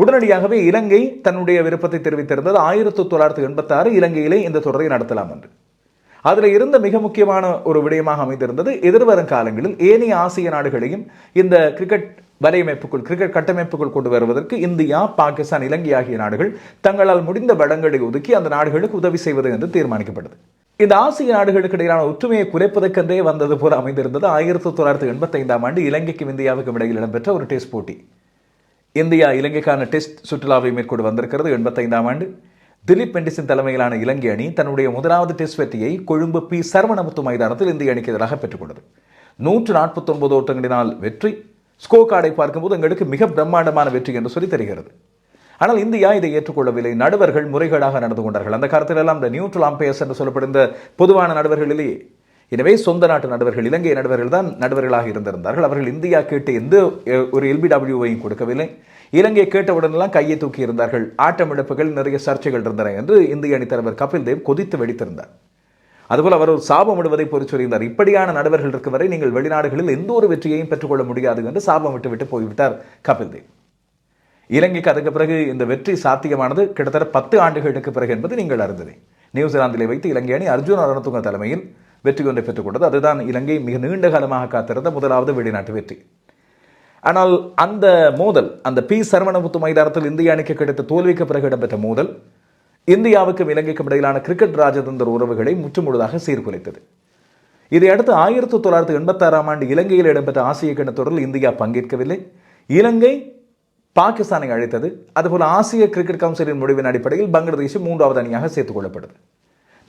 உடனடியாகவே இலங்கை தன்னுடைய விருப்பத்தை தெரிவித்திருந்தது. ஆயிரத்தி தொள்ளாயிரத்தி எண்பத்தி ஆறு இலங்கையிலே இந்த தொடரை நடத்தலாம் என்று. அதில் இருந்த மிக முக்கியமான ஒரு விடயமாக அமைந்திருந்தது. எதிர்வரும் காலங்களில் ஏனைய ஆசிய நாடுகளையும் இந்த கிரிக்கெட் வலையமைப்புக்குள் கிரிக்கெட் கட்டமைப்புக்குள் கொண்டு வருவதற்கு இந்தியா பாகிஸ்தான் இலங்கை ஆகிய நாடுகள் தங்களால் முடிந்த வளங்களை ஒதுக்கி அந்த நாடுகளுக்கு உதவி செய்வது என்று தீர்மானிக்கப்பட்டது. இந்த ஆசிய நாடுகளுக்கு இடையிலான ஒற்றுமையை குறைப்பதற்கென்றே வந்தது போல அமைந்திருந்தது. ஆயிரத்தி தொள்ளாயிரத்தி எண்பத்தி ஐந்தாம் ஆண்டு இலங்கைக்கும் இந்தியாவுக்கும் இடையில் இடம்பெற்ற ஒரு டெஸ்ட் போட்டி. இந்தியா இலங்கைக்கான டெஸ்ட் சுற்றுலாவை மேற்கொண்டு வந்திருக்கிறது எண்பத்தைந்தாம் ஆண்டு. திலீப் மெண்டிஸின் தலைமையிலான இலங்கை அணி தன்னுடைய முதலாவது டெஸ்ட் வெற்றியை கொழும்பு பி. சரவணமுத்து மைதானத்தில் இந்திய அணிக்கு எதிராக பெற்றுக்கொண்டது. நூற்று நாற்பத்தி ஒன்பது ஓட்டங்களினால் வெற்றி. ஸ்கோ கார்டை பார்க்கும்போது எங்களுக்கு மிக பிரம்மாண்டமான வெற்றி என்று சொல்லி தெரிகிறது. ஆனால் இந்தியா இதை ஏற்றுக்கொள்ளவில்லை. நடுவர்கள் முறைகேடாக நடந்து கொண்டார்கள். அந்த காலத்திலெல்லாம் இந்த நியூட்ரல் அம்பையர்ஸ் என்று சொல்லப்படுகின்ற பொதுவான நடுவர்களிலேயே எனவே சொந்த நாட்டு நடுவர்கள் இலங்கை நடுவர்கள் தான் நடுவர்களாக இருந்திருந்தார்கள். அவர்கள் இந்தியா கேட்டு எந்த ஒரு எல்பிடபிள்யூவையும் கொடுக்கவில்லை. இலங்கை கேட்டவுடனெல்லாம் கையை தூக்கி இருந்தார்கள். ஆட்டமிழப்புகள் நிறைய சர்ச்சைகள் இருந்தன என்று இந்திய அணித் தலைவர் கபில் தேவ் கொதித்து வெடித்திருந்தார். அதுபோல் அவர் ஒரு சாபம் விடுவதை பொறுத்து சொல்லியிருந்தார். இப்படியான நடுவர்கள் இருக்கும் வரை நீங்கள் வெளிநாடுகளில் எந்த ஒரு வெற்றியையும் பெற்றுக்கொள்ள முடியாது என்று சாபம் விட்டு விட்டு போய்விட்டார் கபில் தேவ். இலங்கைக்கு அதுக்கு பிறகு இந்த வெற்றி சாத்தியமானது கிட்டத்தட்ட பத்து ஆண்டுகளுக்கு பிறகு என்பது நீங்கள் அறிந்ததே. நியூசிலாந்திலே வைத்து இலங்கை அணி அர்ஜுன் அரணத்துங்க தலைமையில் வெற்றி ஒன்றை பெற்றுக்கொண்டது அதுதான் இலங்கை மிக நீண்ட காலமாக காத்திருந்த முதலாவது வெளிநாட்டு வெற்றி. ஆனால் அந்த மோதல் அந்த பி சரவணமுத்து மைதானத்தில் இந்திய அணிக்கு கிடைத்த தோல்விக்கு பிறகு இடம்பெற்ற மோதல் இந்தியாவுக்கும் இலங்கைக்கும் இடையிலான கிரிக்கெட் ராஜதந்திர உறவுகளை முற்றுமுழுதாக சீர்குலைத்தது. இதையடுத்து ஆயிரத்தி தொள்ளாயிரத்தி எண்பத்தாறாம் ஆண்டு இலங்கையில் இடம்பெற்ற ஆசிய கிண்ண தொடரில் இந்தியா பங்கேற்கவில்லை. இலங்கை பாகிஸ்தானை அழைத்தது. அதுபோல் ஆசிய கிரிக்கெட் கவுன்சிலின் முடிவின் அடிப்படையில் பங்களாதேஷ் மூன்றாவது அணியாக சேர்த்துக் கொள்ளப்பட்டது.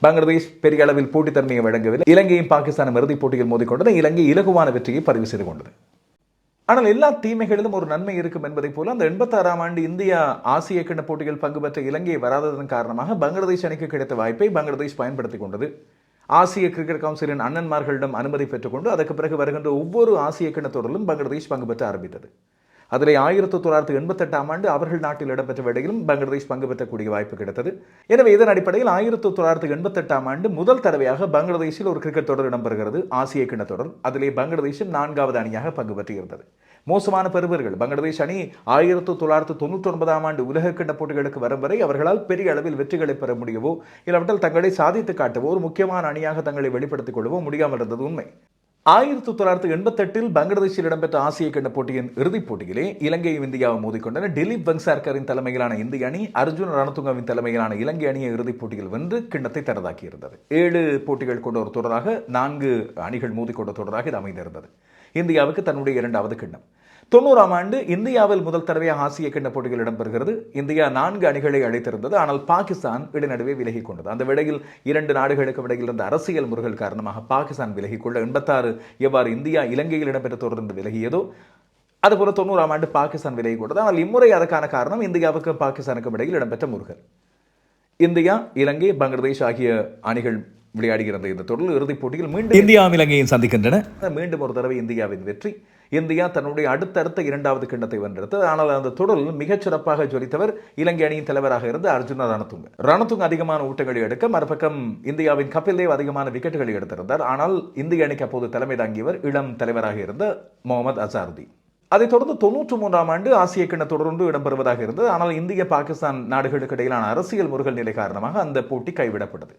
பங்களாதேஷ் பெரிய அளவில் போட்டித்தன்மையை வழங்கவில்லை. இலங்கையும் பாகிஸ்தானும் இறுதிப் போட்டியில் மோதிக்கொண்டது இலங்கை இலகுவான வெற்றியை பதிவு செய்து கொண்டது. ஆனால் எல்லா தீமைகளிலும் ஒரு நன்மை இருக்கும் என்பதை போல அந்த எண்பத்தாறாம் ஆண்டு இந்தியா ஆசிய கிண்ண போட்டிகள் பங்கு பெற்ற இலங்கை வராததன் காரணமாக பங்களாதேஷ் அணிக்கு கிடைத்த வாய்ப்பை பங்களாதேஷ் பயன்படுத்தி கொண்டது. ஆசிய கிரிக்கெட் கவுன்சிலின் அண்ணன்மார்களிடம் அனுமதி பெற்றுக்கொண்டு அதற்கு பிறகு வருகின்ற ஒவ்வொரு ஆசிய கிண்ண தொடரிலும் பங்களாதேஷ் பங்கு பெற்ற ஆரம்பித்தது. அதில் ஆயிரத்தி தொள்ளாயிரத்தி எண்பத்தெட்டாம் ஆண்டு அவர்கள் நாட்டில் இடம்பெற்ற வேடையிலும் பங்களாதேஷ் பங்கு பெற்றக்கூடிய வாய்ப்பு கிடைத்தது. எனவே இதன் அடிப்படையில் ஆயிரத்தி தொள்ளாயிரத்தி எண்பத்தெட்டாம் ஆண்டு முதல் தடவையாக பங்களாதேஷில் ஒரு கிரிக்கெட் தொடர் இடம்பெறுகிறது ஆசிய கிண தொடர். அதிலே பங்களாதேஷும் நான்காவது அணியாக பங்கு பெற்றிருந்தது. மோசமான பெறுவர்கள் பங்களாதேஷ் அணி ஆயிரத்தி தொள்ளாயிரத்தி தொண்ணூற்றி ஒன்பதாம் ஆண்டு உலக கிண்ண போட்டிகளுக்கு வரும் வரை அவர்களால் பெரிய அளவில் வெற்றிகளை பெற முடியவோ இல்லாவிட்டால் தங்களை சாதித்து காட்டவோ ஒரு முக்கியமான அணியாக தங்களை வெளிப்படுத்திக் கொள்ளவோ முடியாமல் இருந்தது உண்மை. ஆயிரத்தி தொள்ளாயிரத்தி எண்பத்தெட்டில் பங்களாதேஷில் இடம்பெற்ற ஆசிய கண்ட போட்டியின் இறுதிப் போட்டியிலே இலங்கையும் இந்தியாவும் மோதிக்கொண்டன. திலீப் வங்சார்கரின் தலைமையிலான இந்திய அணி அர்ஜுன் ரணதுங்கவின் தலைமையிலான இலங்கை அணியை இறுதிப் போட்டியில் வென்று கிண்ணத்தை தரதாக்கியிருந்தது ஏழு போட்டிகள் கொண்ட ஒரு தொடராக நான்கு அணிகள் மோதிக்கொண்ட தொடராக இது அமைந்திருந்தது. இந்தியாவுக்கு தன்னுடைய இரண்டாவது கிண்ணம். தொண்ணூறாம் ஆண்டு இந்தியாவில் முதல் தடவையாக ஆசிய கிண்ண போட்டிகள் இடம்பெறுகிறது. இந்தியா நான்கு அணிகளை அழைத்திருந்தது. ஆனால் பாகிஸ்தான் இடைநடுவே விலகிக் கொண்டது. அந்த விடையில் இரண்டு நாடுகளுக்கு இடையில் இருந்த அரசியல் முருகல் காரணமாக பாகிஸ்தான் விலகிக் கொள்ள எண்பத்தாறு எவ்வாறு இந்தியா இலங்கையில் இடம்பெற்ற தொடர்ந்து விலகியதோ அதுபோல தொண்ணூறாம் ஆண்டு பாகிஸ்தான் விலகிக் கொண்டது. ஆனால் இம்முறை அதற்கான காரணம் இந்தியாவுக்கும் பாகிஸ்தானுக்கும் இடையில் இடம்பெற்ற முருகல் இந்தியா இலங்கை பங்களாதேஷ் ஆகிய அணிகள் விளையாடுகிறது இந்த தொடரில் இறுதிப் போட்டியில் மீண்டும் இந்தியா இலங்கையும் சந்திக்கின்றன. மீண்டும் ஒரு தடவை இந்தியாவின் வெற்றி. இந்தியா தன்னுடைய அடுத்தடுத்த இரண்டாவது கிண்ணத்தை வென்றெடுத்தது ஆனால் அந்த தொடரில் மிகச்சிறப்பாக ஜொலித்தவர் இலங்கை அணியின் தலைவராக இருந்த அர்ஜுனா ரணதுங்க. ரணதுங்க அதிகமான ஊட்டங்களை எடுக்க மறுபக்கம் இந்தியாவின் கபில் தேவ் அதிகமான விக்கெட்டுகளை எடுத்திருந்தார். ஆனால் இந்திய அணிக்கு அப்போது தலைமை தாங்கியவர் இளம் தலைவராக இருந்த முகமது அசாருதீன். அதைத் தொடர்ந்து தொன்னூற்றி மூன்றாம் ஆண்டு ஆசிய கிண்ண தொடர்ந்து இடம்பெறுவதாக இருந்தது. ஆனால் இந்திய பாகிஸ்தான் நாடுகளுக்கு இடையிலான அரசியல் முருகல் நிலை காரணமாக அந்த போட்டி கைவிடப்பட்டது.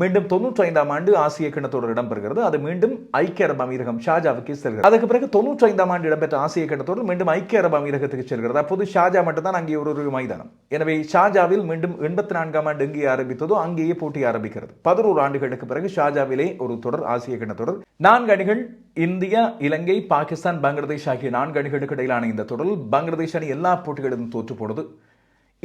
மீண்டும் தொண்ணூற்றி ஐந்தாம் ஆண்டு ஆசிய கிண்ணத்தொடர் இடம்பெறுகிறது. அது மீண்டும் ஐக்கிய அரபு அமீரகம் ஷாஜாவுக்கு செல்கிறது. அதுக்கு பிறகு தொண்ணூற்றி ஐந்தாம் ஆண்டு இடம்பெற்ற ஆசிய கிண்ணத்தொடர் மீண்டும் ஐக்கிய அரபு அமீரகத்துக்கு செல்கிறது. அப்போது ஷாஜா மட்டும்தான் அங்கே ஒரு ஒரு மைதானம். எனவே ஷாஜாவில் மீண்டும் எண்பத்தி நான்காம் ஆண்டு எங்கே ஆரம்பித்ததோ அங்கேயே போட்டி ஆரம்பிக்கிறது. பதினோரு ஆண்டுகளுக்கு பிறகு ஷாஜாவிலே ஒரு தொடர் ஆசிய கிண்ணத்தொடர் நான்கு அணிகள் இந்தியா இலங்கை பாகிஸ்தான் பங்களாதேஷ் ஆகிய நான்கு அணிகளுக்கு இடையிலான இந்த தொடரில் பங்களாதேஷ் அணி எல்லா போட்டிகளிலும் தோற்று போனது.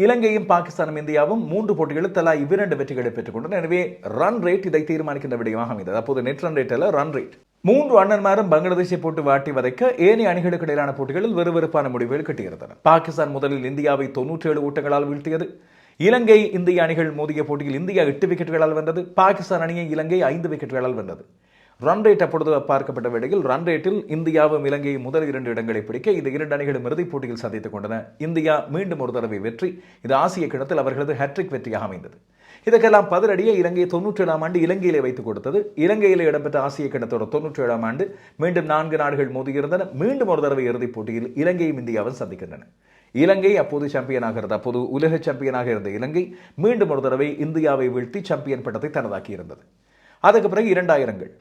இலங்கையும் பாகிஸ்தானும் இந்தியாவும் மூன்று போட்டிகளில் தலா இவ்விரண்டு வெற்றிகளை பெற்றுக்கொண்டன எனவே ரன் ரேட் இதை தீர்மானிக்கின்ற விடயமாக அமைந்தது. அப்போது நெட் ரன் ரேட் அல்ல ரன் ரேட் மூன்று அண்ணன்மாரும் பங்களாதேஷை போட்டு வாட்டி வதைக்க ஏனைய அணிகளுக்கு இடையிலான போட்டிகளில் வெறுவெறுப்பான முடிவுகள் கட்டியிருந்தன. பாகிஸ்தான் முதலில் இந்தியாவை தொன்னூற்றி ஏழு ஊட்டங்களால் வீழ்த்தியது. இலங்கை இந்திய அணிகள் மோதிய போட்டியில் இந்தியா எட்டு விக்கெட்டுகளால் வென்றது. பாகிஸ்தான் அணியை இலங்கை ஐந்து விக்கெட்டுகளால் வென்றது. ரன் ரேட் அப்பொழுது பார்க்கப்பட்ட வேளையில் ரன் ரேட்டில் இந்தியாவும் இலங்கையும் முதல் இரண்டு இடங்களை பிடிக்க இந்த இரண்டு அணிகளும் இறுதிப் போட்டியில் சந்தித்துக் கொண்டன. இந்தியா மீண்டும் ஒரு தடவை வெற்றி. இது ஆசிய கிணத்தில் அவர்களது ஹேட்ரிக் வெற்றியாக அமைந்தது. இதற்கெல்லாம் பதிலடியே இலங்கை தொன்னூற்றி ஏழாம் ஆண்டு இலங்கையிலே வைத்துக் கொடுத்தது. இலங்கையில் இடம்பெற்ற ஆசிய கிணத்தோட தொன்னூற்றி ஏழாம் ஆண்டு மீண்டும் நான்கு நாடுகள் மோதியிருந்தன மீண்டும் ஒரு தடவை இறுதிப் போட்டியில் இலங்கையும் இந்தியாவும் சந்திக்கின்றன. இலங்கை அப்போது சாம்பியனாக இருந்தது அப்போது உலக சாம்பியனாக இருந்த இலங்கை மீண்டும் ஒரு தடவை இந்தியாவை வீழ்த்தி சாம்பியன் பட்டத்தை தனதாக்கி இருந்தது அதுக்கு பிறகு இரண்டாயிரங்கள்.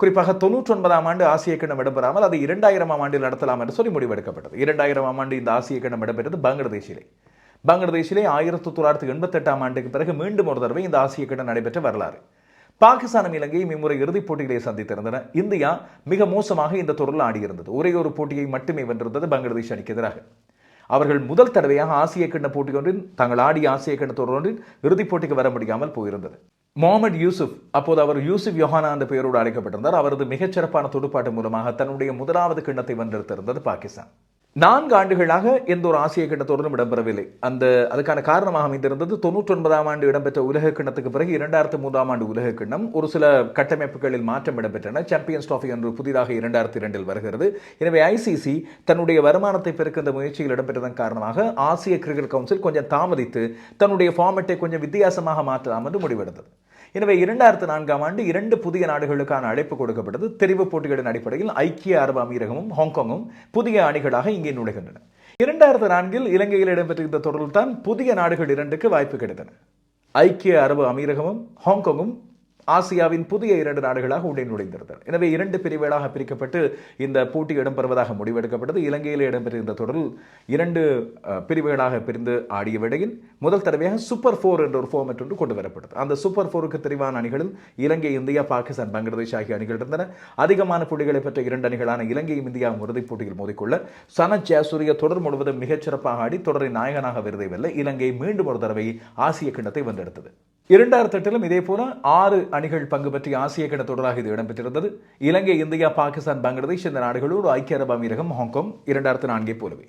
குறிப்பாக தொண்ணூற்றி ஒன்பதாம் ஆண்டு ஆசிய கிண்ணம் இடம்பெறாமல் அது இரண்டாயிரமாம் ஆண்டில் நடத்தலாம் என்று சொல்லி முடிவெடுக்கப்பட்டது. இரண்டாயிரமாம் ஆண்டு இந்த ஆசிய கிண்ணம் இடம்பெற்றது பங்களாதேஷிலே. பங்களாதேஷிலே ஆயிரத்தி தொள்ளாயிரத்தி எண்பத்தெட்டாம் ஆண்டுக்கு பிறகு மீண்டும் ஒரு தடவை இந்த ஆசிய கிண்ணம் நடைபெற்ற வரலாறு. பாகிஸ்தானும் இலங்கையும் இம்முறை இறுதிப் போட்டிகளை சந்தித்திருந்தன. இந்தியா மிக மோசமாக இந்த தொடரில் ஆடியிருந்தது. ஒரே ஒரு போட்டியை மட்டுமே வென்றிருந்தது பங்களாதேஷ் அணிக்கு எதிராக அவர்கள் முதல் தடவையாக ஆசிய கிண்ண போட்டி ஒன்றில் தாங்கள் ஆடிய ஆசிய கிண்ண தொடர் ஒன்றில் இறுதிப் போட்டிக்கு வர முடியாமல் போயிருந்தது. முகமது யூசுப் அப்போது அவர் யூசுப் யோஹானா என்ற பெயரோடு அழைக்கப்பட்டிருந்தார். அவரது மிகச்சிறப்பான துடுப்பாட்டு மூலமாக தன்னுடைய முதலாவது கிண்ணத்தை வென்றெடுத்திருந்தது பாகிஸ்தான். நான்கு ஆண்டுகளாக எந்த ஒரு ஆசிய கிண்ணத்தோடும் இடம்பெறவில்லை. அந்த அதுக்கான காரணமாக அமைந்திருந்தது தொண்ணூற்றி ஒன்பதாம் ஆண்டு இடம்பெற்ற உலக கிண்ணத்துக்கு பிறகு இரண்டாயிரத்து மூன்றாம் ஆண்டு உலக கிண்ணம். ஒரு சில கட்டமைப்புகளில் மாற்றம் இடம்பெற்றன. சாம்பியன்ஸ் டிராஃபி என்று புதிதாக இரண்டாயிரத்தி இரண்டில் வருகிறது. எனவே ஐசிசி தன்னுடைய வருமானத்தை பெருக்க இந்த முயற்சியில் இடம்பெற்றதன் காரணமாக ஆசிய கிரிக்கெட் கவுன்சில் கொஞ்சம் தாமதித்து தன்னுடைய ஃபார்மெட்டை கொஞ்சம் வித்தியாசமாக மாற்றலாம் என்று முடிவெடுத்தது. எனவே இரண்டாயிரத்து நான்காம் ஆண்டு இரண்டு புதிய நாடுகளுக்கான அழைப்பு கொடுக்கப்பட்டது. தெரிவு போட்டிகளின் அடிப்படையில் ஐக்கிய அரபு அமீரகமும் ஹாங்காங்கும் புதிய அணிகளாக இங்கே நுழைகின்றன. இரண்டாயிரத்து நான்கில் இலங்கையில் இடம்பெற்ற இந்த தொடரில் தான் புதிய நாடுகள் இரண்டுக்கு வாய்ப்பு கிடைத்தன. ஐக்கிய அரபு அமீரகமும் ஹாங்காங்கும் ஆசியாவின் புதிய இரண்டு நாடுகளாக உள்ளே நுழைந்திருந்தன. எனவே இரண்டு பிரிவுகளாக பிரிக்கப்பட்டு இந்த போட்டி இடம்பெறுவதாக முடிவெடுக்கப்பட்டது. இலங்கையில் இடம்பெற்ற இந்த தொடரில் இரண்டு பிரிவுகளாக பிரிந்து ஆடிய வேளையில் முதல் தடவையாக சூப்பர் ஃபோர் என்ற ஒரு ஃபார்மெட் ஒன்று கொண்டு வரப்பட்டது. அந்த சூப்பர் ஃபோருக்கு தெரிவான அணிகளில் இலங்கை இந்தியா பாகிஸ்தான் பங்களாதேஷ் ஆகிய அணிகள் இருந்தன. அதிகமான புள்ளிகளை பெற்ற இரண்டு அணிகளான இலங்கையும் இந்தியாவும் இறுதிப் போட்டியில் மோதிக்கொள்ள சனத் ஜெயசூரிய தொடர் முழுவதும் மிகச்சிறப்பாக ஆடி தொடரின் நாயகனாக விருதை வெல்ல இலங்கை மீண்டும் ஒரு தடவை ஆசிய கிண்ணத்தை வந்தெடுத்தது இரண்டாயிரத்தி எட்டிலும் இதே போல ஆறு அணிகள் பங்கு பற்றி ஆசிய கிட தொடராக இது இடம்பெற்றிருந்தது. இலங்கை இந்தியா பாகிஸ்தான் பங்களாதேஷ் இந்த நாடுகளோடு ஐக்கிய அரபு அமீரகம் ஹாங்காங் இரண்டாயிரத்து நான்கை போலவே.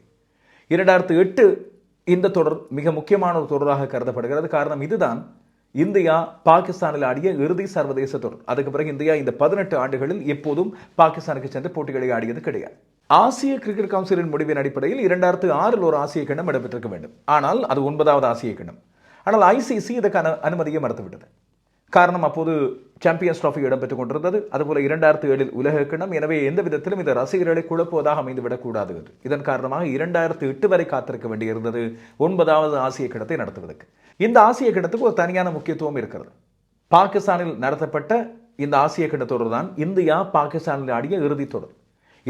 இரண்டாயிரத்து எட்டு இந்த தொடர் மிக முக்கியமான ஒரு தொடராக கருதப்படுகிறது. காரணம் இதுதான். இந்தியா பாகிஸ்தானில் ஆடிய இறுதி சர்வதேச தொடர். அதுக்கு பிறகு இந்தியா இந்த பதினெட்டு ஆண்டுகளில் எப்போதும் பாகிஸ்தானுக்கு சென்று போட்டிகளை ஆடியது கிடையாது. ஆசிய கிரிக்கெட் கவுன்சிலின் முடிவின் அடிப்படையில் இரண்டாயிரத்து ஆறில் ஒரு ஆசிய கிண்ணம் இடம்பெற்றிருக்க வேண்டும். ஆனால் அது ஒன்பதாவது ஆசிய கிண்ணம். ஆனால் ஐசிசி இதற்கான அனுமதியை மறுத்துவிட்டது. காரணம் அப்போது சாம்பியன்ஸ் டிராஃபி இடம்பெற்றுக் கொண்டிருந்தது அதுபோல இரண்டாயிரத்து ஏழில் உலக கிணம் எனவே எந்த விதத்திலும் இந்த ரசிகர்களை குழப்புவதாக அமைந்துவிடக்கூடாது என்று இதன் காரணமாக இரண்டாயிரத்து எட்டு வரை காத்திருக்க வேண்டியிருந்தது ஒன்பதாவது ஆசிய கிடத்தை நடத்துவதற்கு. இந்த ஆசிய கிணத்துக்கு ஒரு தனியான முக்கியத்துவம் இருக்கிறது. பாகிஸ்தானில் நடத்தப்பட்ட இந்த ஆசிய கிண்ண தொடர் தான் இந்தியா பாகிஸ்தானில் ஆடிய இறுதித் தொடர்.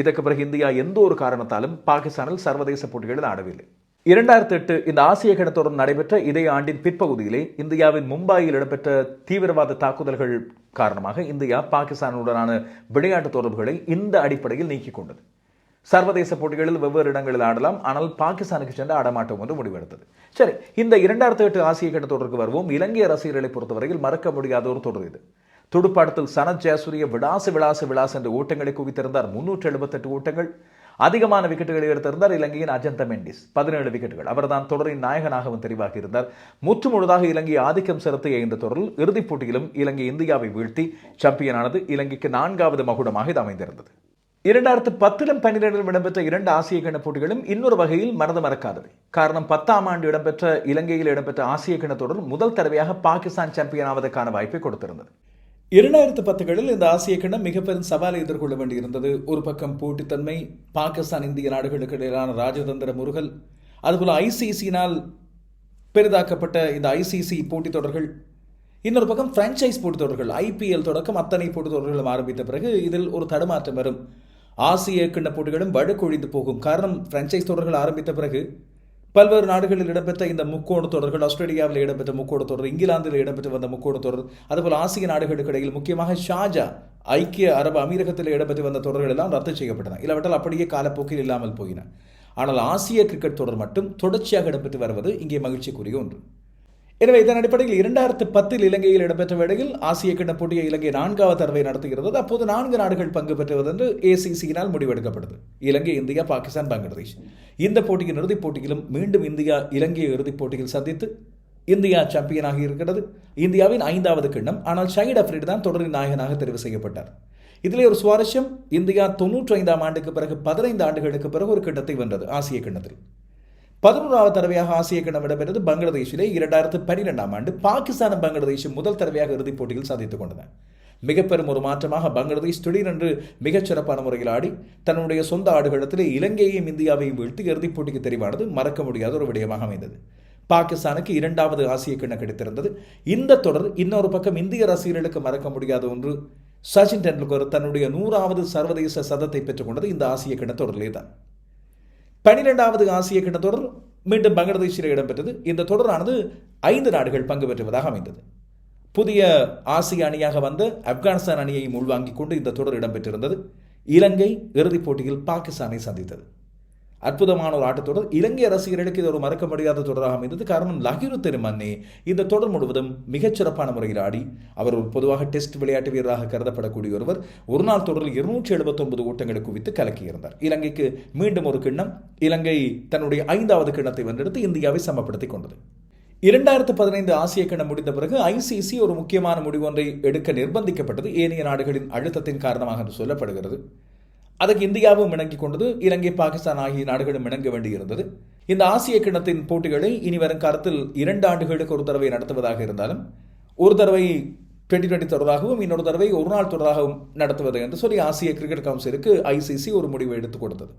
இதற்கு பிறகு இந்தியா எந்த ஒரு காரணத்தாலும் பாகிஸ்தானில் சர்வதேச போட்டிகளில் ஆடவில்லை. இரண்டாயிரத்தி எட்டு இந்த ஆசிய கணத்தொடர் நடைபெற்ற இதே ஆண்டின் பிற்பகுதியிலே இந்தியாவின் மும்பாயில் இடம்பெற்ற தீவிரவாத தாக்குதல்கள் காரணமாக இந்தியா பாகிஸ்தானுடனான விளையாட்டு தொடர்புகளை இந்த அடிப்படையில் நீக்கிக் கொண்டது. சர்வதேச போட்டிகளில் வெவ்வேறு இடங்களில் ஆடலாம் ஆனால் பாகிஸ்தானுக்கு சென்று ஆடமாட்டோம் என்று முடிவெடுத்தது. சரி இந்த இரண்டாயிரத்தி எட்டு ஆசிய கிண்ண தொடருக்கு வருவோம். இலங்கை ரசிகர்களை பொறுத்தவரையில் மறக்க முடியாத ஒரு தொடர் இது. துடுப்பாட்டத்தில் சனத் ஜெயசூரிய விளாசு விளாசு விளாஸ் என்ற ஓட்டங்களை குவித்திருந்தார். முன்னூற்று எழுபத்தெட்டு ஓட்டங்கள். அதிகமான விக்கெட்டுகளை எடுத்திருந்தார் இலங்கையின் அஜந்த மெண்டிஸ். பதினேழு விக்கெட்டுகள். அவர்தான் தொடரின் நாயகனாகவும் தெரிவாகி இருந்தார் முற்று முழுதாக இலங்கை ஆதிக்கம் செலுத்திய இந்த தொடரில் இறுதிப் போட்டியிலும் இலங்கை இந்தியாவை வீழ்த்தி சாம்பியனானது இலங்கைக்கு நான்காவது மகுடமாக இது அமைந்திருந்தது. இரண்டாயிரத்து பத்திலும் பன்னிரெண்டிலும் இடம்பெற்ற இரண்டு ஆசிய கிண போட்டிகளும் இன்னொரு வகையில் மறந்து மறக்காதவை. காரணம் பத்தாம் ஆண்டு இடம்பெற்ற இலங்கையில் இடம்பெற்ற ஆசிய கிண தொடர் முதல் தடவையாக பாகிஸ்தான் சாம்பியன் ஆவதற்கான வாய்ப்பை கொடுத்திருந்தது. இரண்டாயிரத்து பத்துகளில் இந்த ஆசிய கிண்ணம் மிக பெரும் சவாலை எதிர்கொள்ள வேண்டியிருந்தது. ஒரு பக்கம் போட்டித்தன்மை பாகிஸ்தான் இந்திய நாடுகளுக்கு இடையிலான ராஜதந்திர முருகல் அதுபோல் ஐசிசியினால் பெரிதாக்கப்பட்ட இந்த ஐசிசி போட்டித் தொடர்கள் இன்னொரு பக்கம் பிரான்ச்சைஸ் போட்டித் தொடர்கள் ஐபிஎல் தொடக்கம் அத்தனை போட்டித் தொடர்களும் ஆரம்பித்த பிறகு இதில் ஒரு தடுமாற்றம் வரும். ஆசிய கிண்ண போட்டிகளும் வழுக்கொழிந்து போகும். காரணம் பிரான்ச்சைஸ் தொடர்கள் ஆரம்பித்த பிறகு பல்வேறு நாடுகளில் இடம்பெற்ற இந்த முக்கோண தொடர்கள் ஆஸ்திரேலியாவில் இடம்பெற்ற முக்கோண தொடர் இங்கிலாந்தில் இடம்பெற்று வந்த முக்கோண தொடர் அதுபோல் ஆசிய நாடுகளுக்கு இடையில் முக்கியமாக ஷாஜா ஐக்கிய அரபு அமீரகத்தில் இடம்பெற்று வந்த தொடர்கள் எல்லாம் ரத்து செய்யப்பட்டன. இல்லாவிட்டால் அப்படியே காலப்போக்கில் இல்லாமல் போயின. ஆனால் ஆசிய கிரிக்கெட் தொடர் மட்டும் தொடர்ச்சியாக இடம்பெற்று வருவது இங்கே மகிழ்ச்சிக்குரிய ஒன்று. எனவே இதன் அடிப்படையில் இரண்டாயிரத்து பத்தில் இலங்கையில் இடம்பெற்ற வேளையில் ஆசிய கிண்ண போட்டியை இலங்கை நான்காவது தடவை நடத்துகிறது. அப்போது நான்கு நாடுகள் பங்கு பெற்றுவது என்று ஏசிசியினால் முடிவெடுக்கப்பட்டது. இலங்கை இந்தியா பாகிஸ்தான் பங்களாதேஷ். இந்த போட்டியின் இறுதிப் போட்டியிலும் மீண்டும் இந்தியா இலங்கையை இறுதிப் போட்டியில் சந்தித்து இந்தியா சாம்பியனாக இருக்கிறது. இந்தியாவின் ஐந்தாவது கிண்ணம் ஆனால் ஷஹீட் அப்ரிட் தான் தொடரின் நாயகனாக தெரிவு செய்யப்பட்டார். இதிலே ஒரு சுவாரஸ்யம் இந்தியா தொன்னூற்றி ஐந்தாம் ஆண்டுக்கு பிறகு பதினைந்து ஆண்டுகளுக்கு பிறகு ஒரு கிண்ணத்தை வென்றது ஆசிய கிண்ணத்தில். பதினோராவது தடவையாக ஆசிய கிண்ணம் இடம்பெற்றது பங்களாதேஷிலே. இரண்டாயிரத்து பன்னிரெண்டாம் ஆண்டு பாகிஸ்தானும் பங்களாதேஷும் முதல் தடவையாக இறுதிப் போட்டியில் சந்தித்துக் கொண்டன. மிக பெரும் ஒரு மாற்றமாக பங்களாதேஷ் திடீரென்று மிகச்சிறப்பான முறையில் ஆடி தன்னுடைய சொந்த ஆடுகளத்திலே இலங்கையையும் இந்தியாவையும் வீழ்த்தி இறுதிப் போட்டிக்கு தெரிவானது மறக்க முடியாத ஒரு விடயமாக அமைந்தது. பாகிஸ்தானுக்கு இரண்டாவது ஆசிய கிண்ணம் கிடைத்திருந்தது. இந்த தொடர் இன்னொரு பக்கம் இந்திய ரசிகர்களுக்கு மறக்க முடியாத ஒன்று. சச்சின் டெண்டுல்கர் தன்னுடைய நூறாவது சர்வதேச சதத்தை பெற்றுக்கொண்டது இந்த ஆசிய கிண்ண தொடரிலே தான். பனிரெண்டாவது ஆசிய கிண்ண தொடர் மீண்டும் பங்களாதேஷில் இடம்பெற்றது. இந்த தொடரானது ஐந்து நாடுகள் பங்கு பெற்றுவதாக அமைந்தது. புதிய ஆசிய அணியாக வந்த ஆப்கானிஸ்தான் அணியை உள்வாங்கிக் கொண்டு இந்த தொடர் இடம்பெற்றிருந்தது. இலங்கை இறுதிப் போட்டியில் பாகிஸ்தானை சந்தித்தது. அற்புதமான ஒரு ஆட்டத்தொடர் இலங்கை ரசிகர்களுக்கு இது ஒரு மறக்க முடியாத தொடராக அமைந்தது. காரணம் லகிரு திருமன்னே இந்த தொடர் முழுவதும் மிகச் சிறப்பான முறையில் ஆடி அவர் ஒரு பொதுவாக டெஸ்ட் விளையாட்டு வீரராக கருதப்படக்கூடிய ஒருவர். ஒரு நாள் தொடரில் இருநூற்றி எழுபத்தொன்பது ஓட்டங்களை குவித்து கலக்கியிருந்தார். இலங்கைக்கு மீண்டும் ஒரு கிண்ணம். இலங்கை தன்னுடைய ஐந்தாவது கிண்ணத்தை வென்றெடுத்து இந்தியாவை சமப்படுத்திக் கொண்டது. இரண்டாயிரத்து பதினைந்து ஆசிய கிண்ணம் முடிந்த பிறகு ஐசிசி ஒரு முக்கியமான முடிவு ஒன்றை எடுக்க நிர்பந்திக்கப்பட்டது. ஏனைய நாடுகளின் அழுத்தத்தின் காரணமாக என்று சொல்லப்படுகிறது. அதற்கு இந்தியாவும் இணங்கிக் கொண்டது. இலங்கை பாகிஸ்தான் ஆகிய நாடுகளும் இணங்க வேண்டியிருந்தது. இந்த ஆசிய கிண்ணத்தின் போட்டிகளை இனி வரும் காலத்தில் இரண்டு ஆண்டுகளுக்கு ஒரு தடவை நடத்துவதாக இருந்தாலும் ஒரு தடவை டுவெண்ட்டி டுவெண்ட்டி தொடராகவும் இன்னொரு தடவை ஒரு நாள் தொடராகவும் நடத்துவது என்று சொல்லி ஆசிய கிரிக்கெட் கவுன்சிலுக்கு ஐசிசி ஒரு முடிவை எடுத்துக் கொடுத்தது.